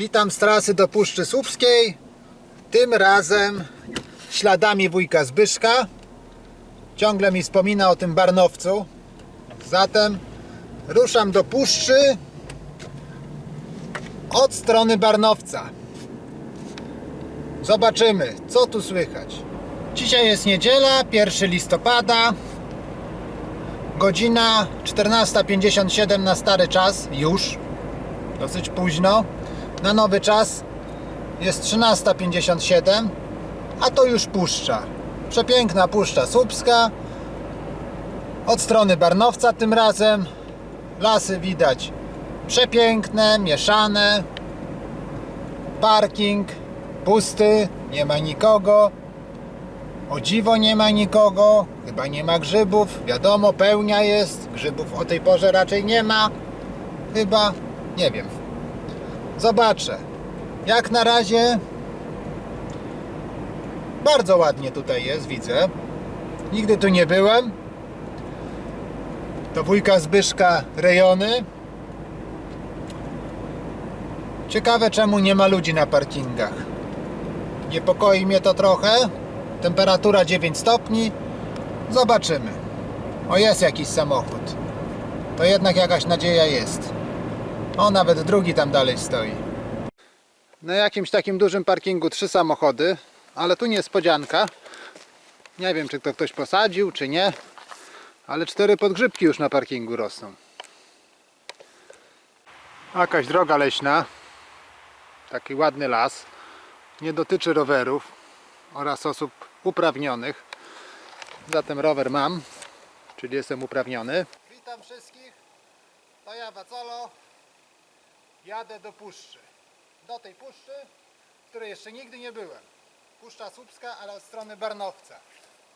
Witam z trasy do Puszczy Słupskiej. Tym razem śladami wujka Zbyszka. Ciągle mi wspomina o tym Barnowcu. Zatem ruszam do Puszczy od strony Barnowca. Zobaczymy, co tu słychać. Dzisiaj jest niedziela, 1 listopada. Godzina 14.57 na stary czas, już dosyć późno. Na nowy czas jest 13.57, a to już puszcza. Przepiękna puszcza słupska. Od strony Barnowca tym razem. Lasy widać przepiękne, mieszane. Parking pusty, nie ma nikogo. O dziwo nie ma nikogo, chyba nie ma grzybów. Wiadomo, pełnia jest, grzybów o tej porze raczej nie ma. Chyba, nie wiem. Zobaczę. Jak na razie bardzo ładnie tutaj jest, widzę. Nigdy tu nie byłem. To wujka Zbyszka rejony. Ciekawe czemu nie ma ludzi na parkingach. Niepokoi mnie to trochę. Temperatura 9 stopni. Zobaczymy. O, jest jakiś samochód. To jednak jakaś nadzieja jest. O, nawet drugi tam dalej stoi. Na jakimś takim dużym parkingu trzy samochody, ale tu niespodzianka. Nie wiem, czy to ktoś posadził, czy nie, ale cztery podgrzybki już na parkingu rosną. Jakaś droga leśna, taki ładny las. Nie dotyczy rowerów oraz osób uprawnionych. Zatem rower mam, czyli jestem uprawniony. Witam wszystkich. To ja Wacolo. Jadę do puszczy. Do tej puszczy, której jeszcze nigdy nie byłem. Puszcza Słupska, ale od strony Barnowca.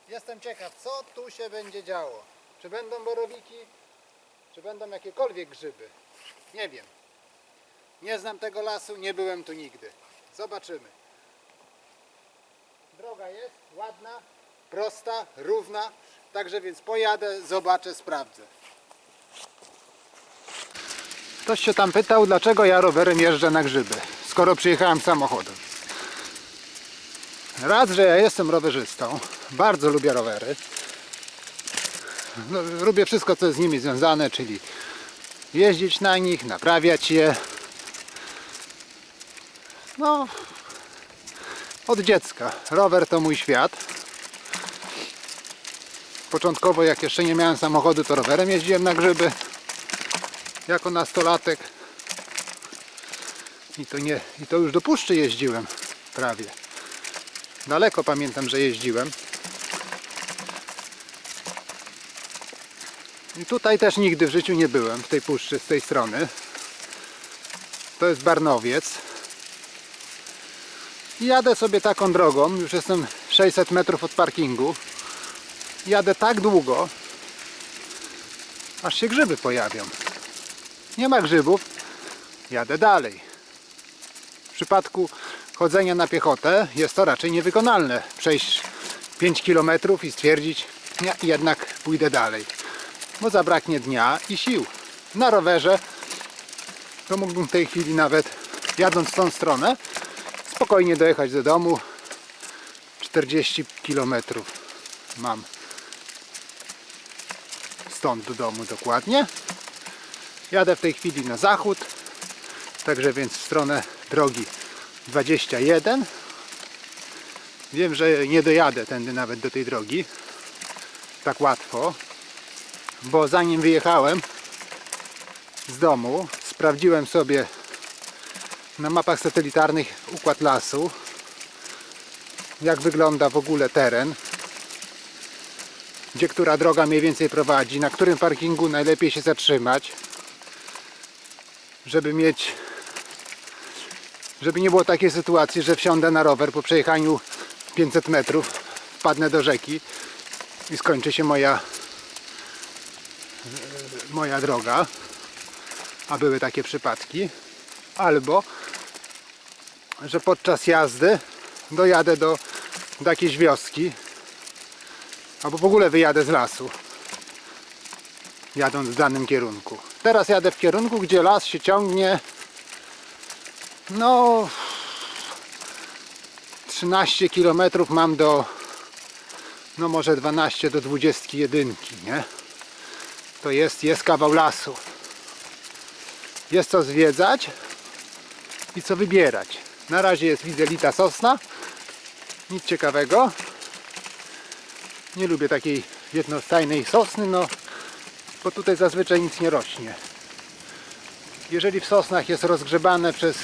Jestem ciekaw, co tu się będzie działo. Czy będą borowiki, czy będą jakiekolwiek grzyby. Nie wiem. Nie znam tego lasu, nie byłem tu nigdy. Zobaczymy. Droga jest ładna, prosta, równa. Także więc pojadę, zobaczę, sprawdzę. Ktoś się tam pytał, dlaczego ja rowerem jeżdżę na grzyby, skoro przyjechałem samochodem. Raz, że ja jestem rowerzystą, bardzo lubię rowery. No, lubię wszystko, co jest z nimi związane, czyli jeździć na nich, naprawiać je. No, od dziecka. Rower to mój świat. Początkowo, jak jeszcze nie miałem samochodu, to rowerem jeździłem na grzyby jako nastolatek. I to nie i to już do puszczy jeździłem prawie. Daleko pamiętam, że jeździłem. I tutaj też nigdy w życiu nie byłem w tej puszczy z tej strony. To jest Barnowiec. I jadę sobie taką drogą już jestem 600 metrów od parkingu. Jadę tak długo aż się grzyby pojawią nie ma grzybów, jadę dalej. W przypadku chodzenia na piechotę jest to raczej niewykonalne. Przejść 5 km i stwierdzić, nie, jednak pójdę dalej. Bo zabraknie dnia i sił. Na rowerze to mógłbym w tej chwili nawet jadąc w tą stronę spokojnie dojechać do domu. 40 km mam stąd do domu dokładnie. Jadę w tej chwili na zachód, także więc w stronę drogi 21. Wiem, że nie dojadę tędy nawet do tej drogi tak łatwo, bo zanim wyjechałem z domu, sprawdziłem sobie na mapach satelitarnych układ lasu, jak wygląda w ogóle teren, gdzie która droga mniej więcej prowadzi, na którym parkingu najlepiej się zatrzymać żeby mieć żeby nie było takiej sytuacji, że wsiądę na rower po przejechaniu 500 metrów wpadnę do rzeki i skończy się moja moja droga a były takie przypadki albo że podczas jazdy dojadę do, do jakiejś wioski albo w ogóle wyjadę z lasu jadąc w danym kierunku. Teraz jadę w kierunku, gdzie las się ciągnie No 13 km mam do no może 12 do 21, nie? To jest, jest kawał lasu. Jest co zwiedzać i co wybierać. Na razie jest widzę lita sosna. Nic ciekawego. Nie lubię takiej jednostajnej sosny, no bo tutaj zazwyczaj nic nie rośnie. Jeżeli w sosnach jest rozgrzebane przez,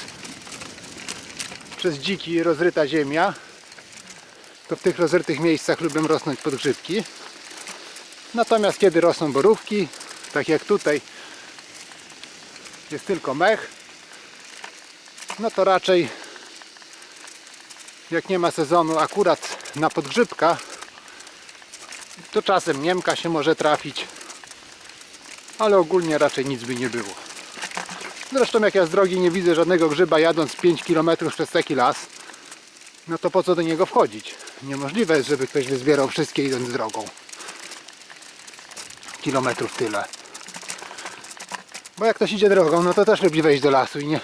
przez dziki rozryta ziemia, to w tych rozrytych miejscach lubią rosnąć podgrzybki. Natomiast kiedy rosną borówki, tak jak tutaj jest tylko mech, no to raczej jak nie ma sezonu akurat na podgrzybka, to czasem Niemka się może trafić, ale ogólnie raczej nic by nie było. Zresztą jak ja z drogi nie widzę żadnego grzyba jadąc 5 km przez taki las, no to po co do niego wchodzić? Niemożliwe jest, żeby ktoś wyzbierał wszystkie idąc drogą. Kilometrów tyle. Bo jak ktoś idzie drogą, no to też lubi wejść do lasu i nie...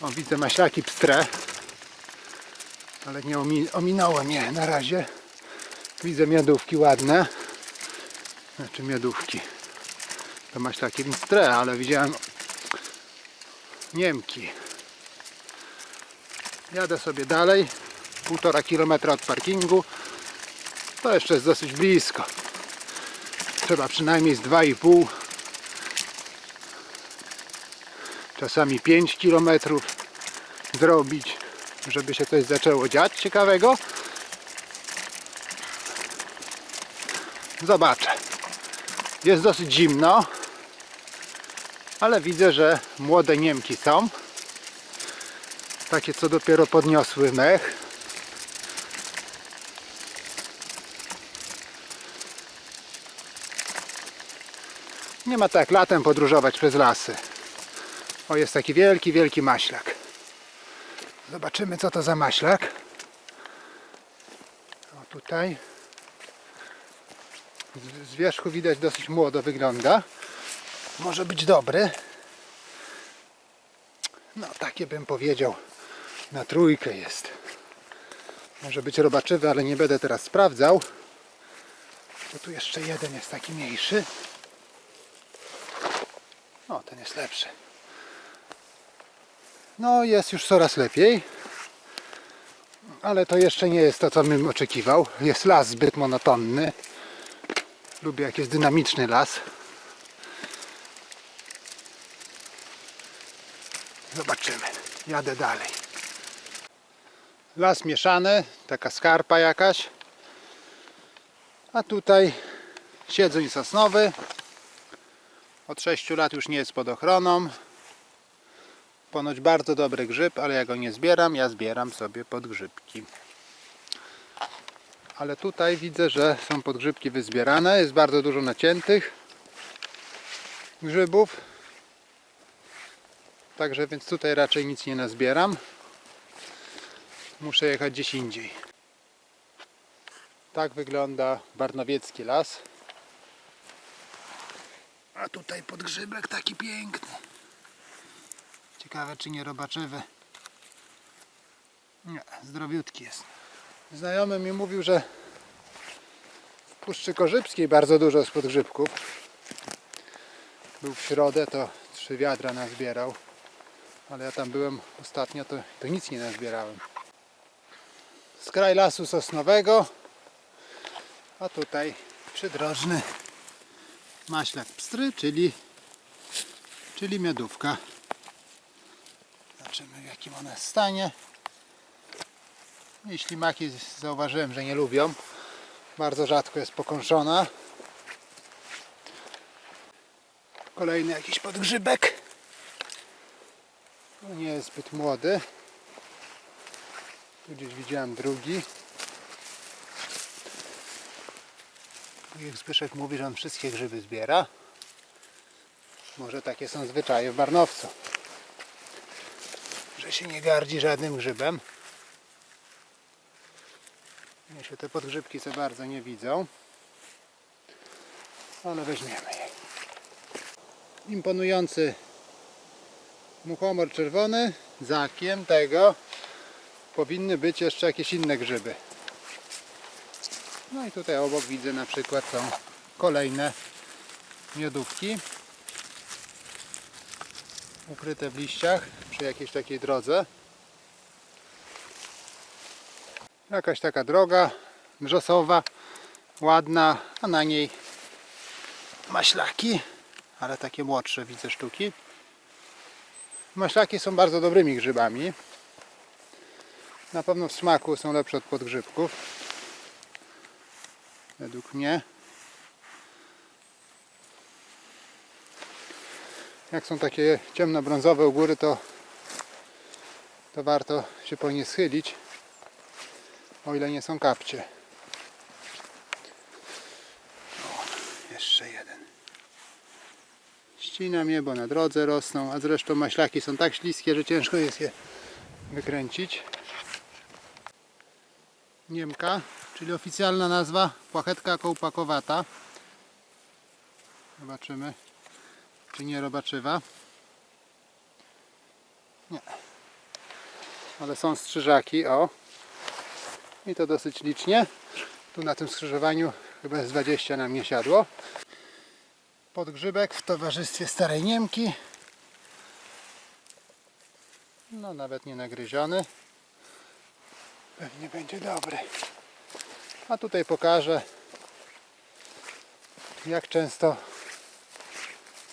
O, widzę maślaki pstre. Ale nie omi ominęło mnie na razie. Widzę miodówki ładne. Znaczy miodówki. To maślaki pstre, ale widziałem Niemki. Jadę sobie dalej. Półtora kilometra od parkingu. To jeszcze jest dosyć blisko. Trzeba przynajmniej z 2,5 czasami 5 kilometrów zrobić, żeby się coś zaczęło dziać ciekawego. Zobaczę. Jest dosyć zimno, ale widzę, że młode Niemki są. Takie, co dopiero podniosły mech. Nie ma tak latem podróżować przez lasy. O, jest taki wielki, wielki maślak. Zobaczymy, co to za maślak. O, tutaj. Z- wierzchu widać dosyć młodo wygląda. Może być dobry. No, takie bym powiedział. Na trójkę jest. Może być robaczywy, ale nie będę teraz sprawdzał. Bo tu jeszcze jeden jest taki mniejszy. O, ten jest lepszy. No, jest już coraz lepiej. Ale to jeszcze nie jest to, co bym oczekiwał. Jest las zbyt monotonny. Lubię, jak jest dynamiczny las. Zobaczymy. Jadę dalej. Las mieszany, taka skarpa jakaś. A tutaj siedząc sosnowy. Od 6 lat już nie jest pod ochroną. Ponoć bardzo dobry grzyb, ale ja go nie zbieram. Ja zbieram sobie podgrzybki. Ale tutaj widzę, że są podgrzybki wyzbierane. Jest bardzo dużo naciętych grzybów. Także więc tutaj raczej nic nie nazbieram. Muszę jechać gdzieś indziej. Tak wygląda Barnowiecki las. A tutaj podgrzybek taki piękny. Ciekawe czy nie robaczywy. Nie, zdrowiutki jest. Znajomy mi mówił, że w Puszczy Korzybskiej bardzo dużo jest podgrzybków. Był w środę, to trzy wiadra nazbierał. Ale ja tam byłem ostatnio, to, to nic nie nazbierałem. Skraj lasu sosnowego. A tutaj przydrożny maślak pstry, czyli, czyli miodówka. Zobaczymy w jakim ona stanie. I ślimaki zauważyłem, że nie lubią. Bardzo rzadko jest pokąszona. Kolejny jakiś podgrzybek. No nie jest zbyt młody. Tu gdzieś widziałem drugi. Jak Zbyszek mówi, że on wszystkie grzyby zbiera. Może takie są zwyczaje w Barnowcu. Że się nie gardzi żadnym grzybem. Mnie się te podgrzybki za bardzo nie widzą. Ale weźmiemy je. Imponujący muchomor czerwony, zakiem tego powinny być jeszcze jakieś inne grzyby. No i tutaj obok widzę na przykład są kolejne miodówki ukryte w liściach przy jakiejś takiej drodze. Jakaś taka droga brzosowa, ładna, a na niej maślaki, ale takie młodsze widzę sztuki. Maślaki są bardzo dobrymi grzybami. Na pewno w smaku są lepsze od podgrzybków. Według mnie. Jak są takie ciemnobrązowe u góry, to, to warto się po nie schylić, o ile nie są kapcie. O, jeszcze jeden. Ścina mnie, bo na drodze rosną, a zresztą maślaki są tak śliskie, że ciężko jest je wykręcić. Niemka, czyli oficjalna nazwa płachetka kołpakowata. Zobaczymy, czy nie robaczywa. Nie. Ale są strzyżaki, o. I to dosyć licznie. Tu na tym skrzyżowaniu chyba z 20 nam nie siadło. Podgrzybek w towarzystwie starej Niemki. No nawet nie nagryziony. Pewnie będzie dobry. A tutaj pokażę jak często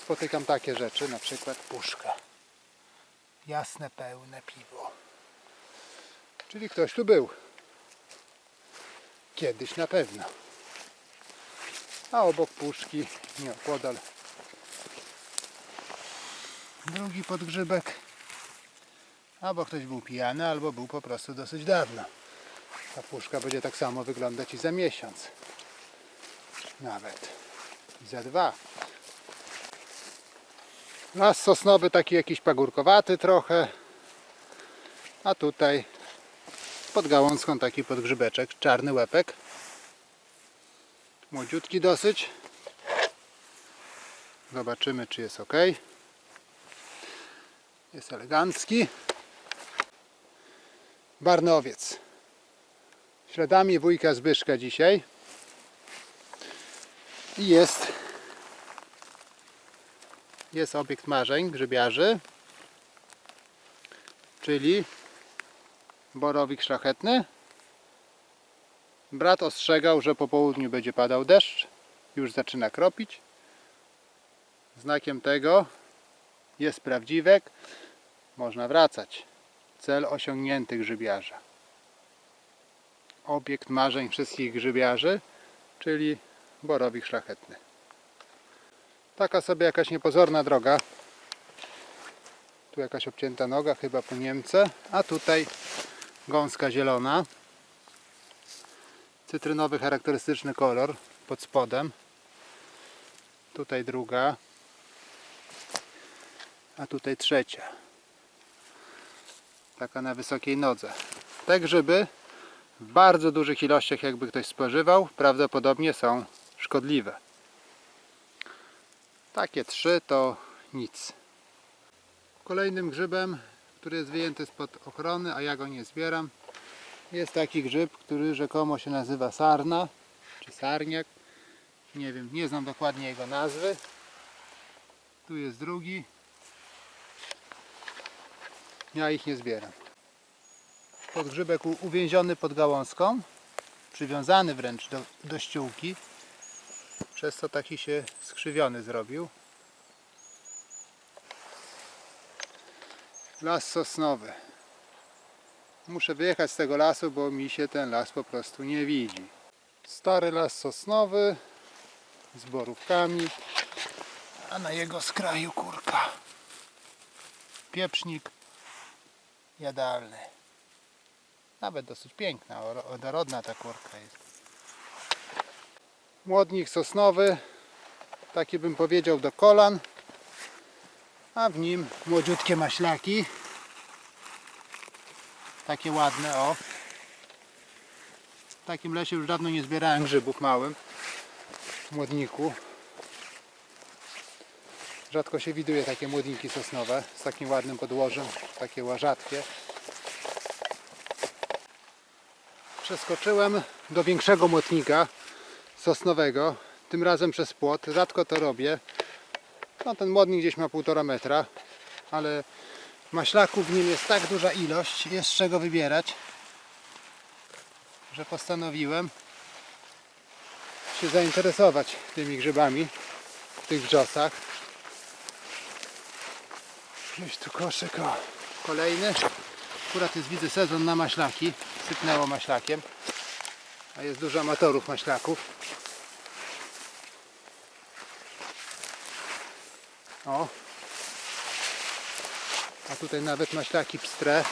spotykam takie rzeczy, na przykład puszka. Jasne, pełne piwo. Czyli ktoś tu był. Kiedyś na pewno. A obok puszki, nie opodal. Drugi podgrzybek. Albo ktoś był pijany, albo był po prostu dosyć dawno. Ta puszka będzie tak samo wyglądać i za miesiąc. Nawet. I za dwa. Las sosnowy taki jakiś pagórkowaty trochę. A tutaj pod gałązką taki podgrzybeczek, czarny łepek. Młodziutki dosyć. Zobaczymy czy jest ok. Jest elegancki. Barnowiec. Śladami wujka Zbyszka dzisiaj. I jest jest obiekt marzeń grzybiarzy, czyli borowik szlachetny. Brat ostrzegał, że po południu będzie padał deszcz, już zaczyna kropić. Znakiem tego jest prawdziwek, można wracać. Cel osiągnięty grzybiarza. Obiekt marzeń wszystkich grzybiarzy, czyli borowik szlachetny. Taka sobie jakaś niepozorna droga. Tu jakaś obcięta noga, chyba po Niemce. A tutaj gąska zielona. Cytrynowy charakterystyczny kolor pod spodem. Tutaj druga. A tutaj trzecia. Taka na wysokiej nodze. Te grzyby w bardzo dużych ilościach jakby ktoś spożywał, prawdopodobnie są szkodliwe. Takie trzy to nic. Kolejnym grzybem, który jest wyjęty spod ochrony, a ja go nie zbieram, jest taki grzyb, który rzekomo się nazywa sarna, czy sarniak. Nie wiem, nie znam dokładnie jego nazwy. Tu jest drugi. Ja ich nie zbieram. Podgrzybek uwięziony pod gałązką, przywiązany wręcz do, do ściółki, przez co taki się skrzywiony zrobił. Las sosnowy. Muszę wyjechać z tego lasu, bo mi się ten las po prostu nie widzi. Stary las sosnowy z borówkami, a na jego skraju kurka. Pieprznik jadalny. Nawet dosyć piękna, oro- odorodna ta kurka jest. Młodnik sosnowy, taki bym powiedział do kolan, a w nim młodziutkie maślaki, takie ładne, o. W takim lesie już dawno nie zbierałem grzybów małym, młodniku. Rzadko się widuje takie młodinki sosnowe z takim ładnym podłożem, takie łażatkie. Przeskoczyłem do większego młotnika sosnowego, tym razem przez płot. Rzadko to robię. No, ten młodnik gdzieś ma 1,5 metra, ale maślaków w nim jest tak duża ilość, jest z czego wybierać, że postanowiłem się zainteresować tymi grzybami w tych wrzosach. Gdzieś tu koszyk, o. Kolejny. Akurat jest widzę sezon na maślaki. Sypnęło maślakiem. A jest dużo amatorów maślaków. O. A tutaj nawet maślaki pstre,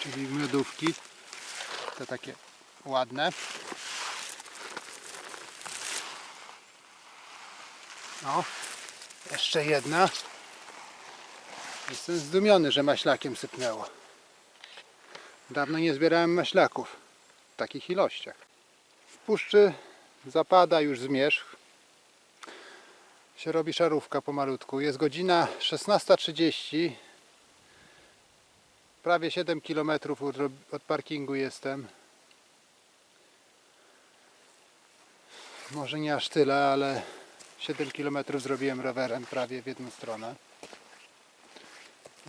czyli miodówki. Te takie ładne. O. Jeszcze jedna. Jestem zdumiony, że maślakiem sypnęło. Dawno nie zbierałem maślaków w takich ilościach. W puszczy zapada już zmierzch. Się robi szarówka pomalutku. Jest godzina 16.30. Prawie 7 km od, parkingu jestem. Może nie aż tyle, ale 7 km zrobiłem rowerem prawie w jedną stronę.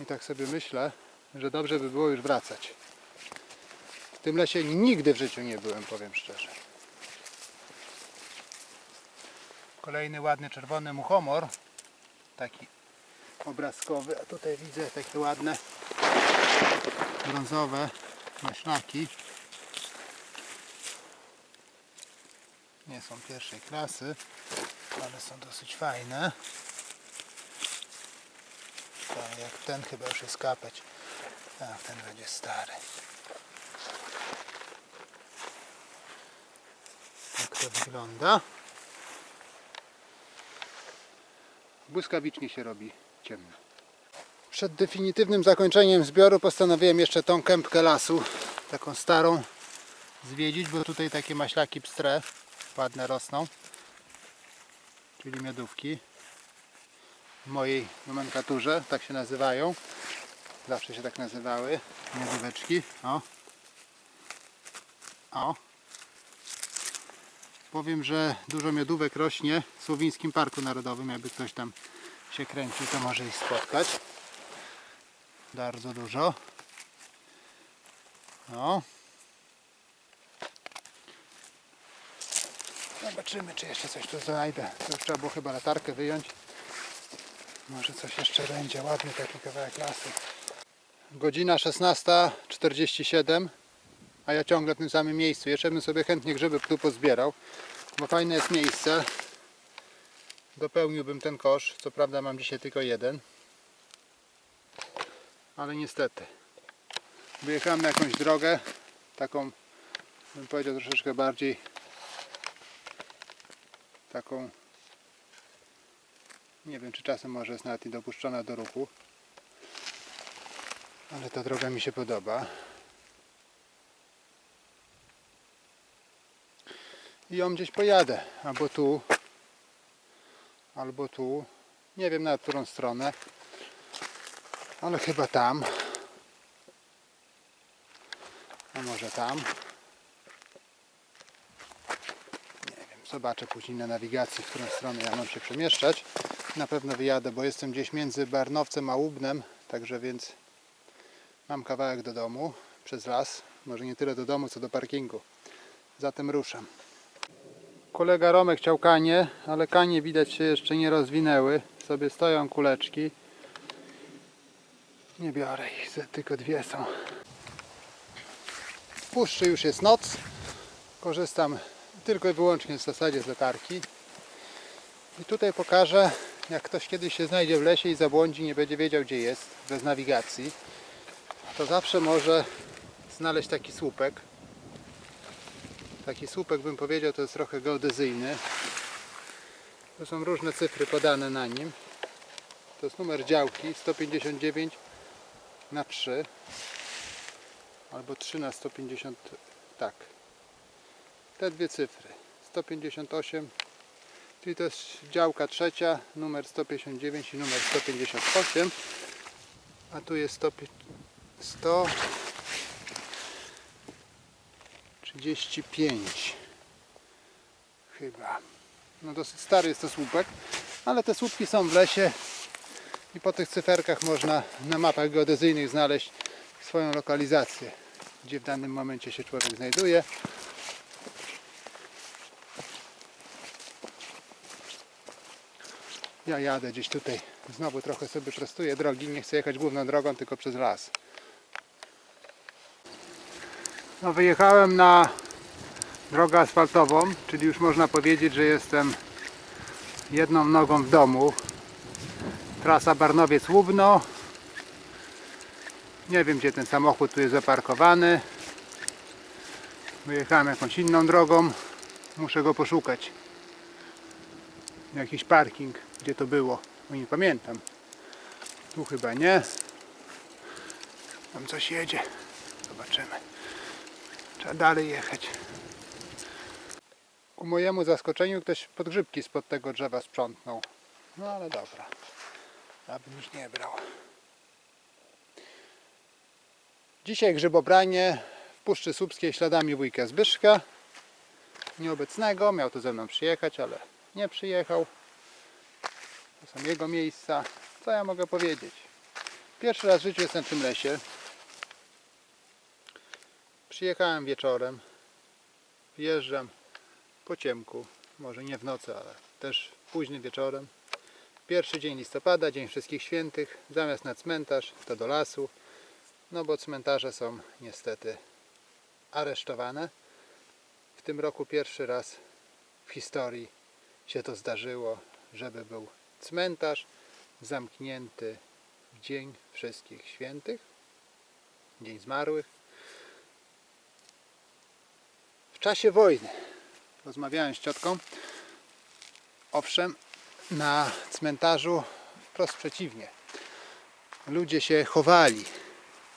I tak sobie myślę, że dobrze by było już wracać. W tym lesie nigdy w życiu nie byłem, powiem szczerze. Kolejny ładny czerwony muchomor. Taki obrazkowy. A tutaj widzę takie ładne brązowe maślaki. Nie są pierwszej klasy, ale są dosyć fajne. Tak, jak ten chyba już jest kapeć. Tak, ten będzie stary. Jak to wygląda? Błyskawicznie się robi ciemno. Przed definitywnym zakończeniem zbioru postanowiłem jeszcze tą kępkę lasu, taką starą, zwiedzić, bo tutaj takie maślaki pstre ładne rosną, czyli miodówki w mojej nomenklaturze, tak się nazywają. Zawsze się tak nazywały. Miodóweczki. O. O. Powiem, że dużo miodówek rośnie w Słowińskim Parku Narodowym. Jakby ktoś tam się kręcił, to może ich spotkać. Bardzo dużo. O. Zobaczymy, czy jeszcze coś tu znajdę. To już trzeba było chyba latarkę wyjąć. Może coś jeszcze będzie. Ładny taki kawałek lasu. Godzina 16.47, a ja ciągle w tym samym miejscu. Jeszcze bym sobie chętnie grzyby tu pozbierał, bo fajne jest miejsce. Dopełniłbym ten kosz. Co prawda mam dzisiaj tylko jeden. Ale niestety. Wyjechałem na jakąś drogę, taką, bym powiedział, troszeczkę bardziej taką nie wiem czy czasem może jest nawet i dopuszczona do ruchu ale ta droga mi się podoba. I ją gdzieś pojadę albo tu albo tu. Nie wiem na którą stronę ale chyba tam a może tam Zobaczę później na nawigacji, w którą stronę ja mam się przemieszczać. Na pewno wyjadę, bo jestem gdzieś między Barnowcem a Łubnem, także więc mam kawałek do domu przez las. Może nie tyle do domu, co do parkingu. Zatem ruszam. Kolega Romek chciał kanie, ale kanie widać się jeszcze nie rozwinęły. Sobie stoją kuleczki. Nie biorę ich, tylko dwie są. W puszczy już jest noc. Korzystam tylko i wyłącznie w zasadzie z latarki. I tutaj pokażę, jak ktoś kiedyś się znajdzie w lesie i zabłądzi, nie będzie wiedział gdzie jest, bez nawigacji, to zawsze może znaleźć taki słupek. Taki słupek bym powiedział to jest trochę geodezyjny. To są różne cyfry podane na nim. To jest numer działki 159 na 3 albo 3 na 150 tak. Te dwie cyfry. 158 Czyli to jest działka trzecia, numer 159 i numer 158. A tu jest 100, 135 chyba. No dosyć stary jest to słupek, ale te słupki są w lesie i po tych cyferkach można na mapach geodezyjnych znaleźć swoją lokalizację, gdzie w danym momencie się człowiek znajduje. Ja jadę gdzieś tutaj, znowu trochę sobie prostuję drogi, nie chcę jechać główną drogą, tylko przez las. No wyjechałem na drogę asfaltową, czyli już można powiedzieć, że jestem jedną nogą w domu. Trasa Barnowiec-Łubno. Nie wiem gdzie ten samochód tu jest zaparkowany. Wyjechałem jakąś inną drogą. Muszę go poszukać. Jakiś parking, gdzie to było. Nie pamiętam. Tu chyba nie. Tam coś jedzie. Zobaczymy. Trzeba dalej jechać. Ku mojemu zaskoczeniu ktoś podgrzybki spod tego drzewa sprzątnął. No ale dobra. Ja bym już nie brał. Dzisiaj grzybobranie w Puszczy Słupskiej śladami wujka Zbyszka. Nieobecnego. Miał tu ze mną przyjechać, ale nie przyjechał. To są jego miejsca. Co ja mogę powiedzieć? Pierwszy raz w życiu jestem w tym lesie. Przyjechałem wieczorem. Wjeżdżam po ciemku. Może nie w nocy, ale też późnym wieczorem. Pierwszy dzień listopada, Dzień Wszystkich Świętych. Zamiast na cmentarz, to do lasu. No bo cmentarze są niestety aresztowane. W tym roku pierwszy raz w historii się to zdarzyło, żeby był cmentarz zamknięty w Dzień Wszystkich Świętych, Dzień Zmarłych. W czasie wojny rozmawiałem z ciotką. Owszem, na cmentarzu wprost przeciwnie. Ludzie się chowali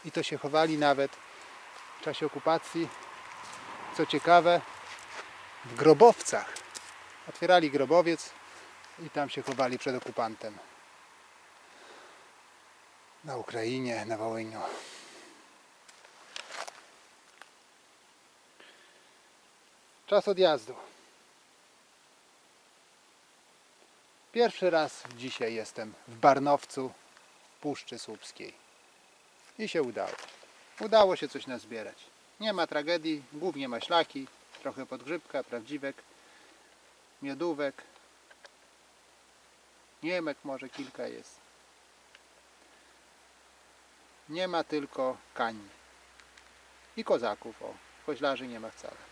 i to się chowali nawet w czasie okupacji. Co ciekawe, w grobowcach. Otwierali grobowiec i tam się chowali przed okupantem. Na Ukrainie, na Wołyniu. Czas odjazdu. Pierwszy raz dzisiaj jestem w Barnowcu, w Puszczy Słupskiej. I się udało. Udało się coś nazbierać. Nie ma tragedii, głównie maślaki, trochę podgrzybka, prawdziwek, miodówek, niemek może kilka jest. Nie ma tylko kań i kozaków, o, koźlarzy nie ma wcale.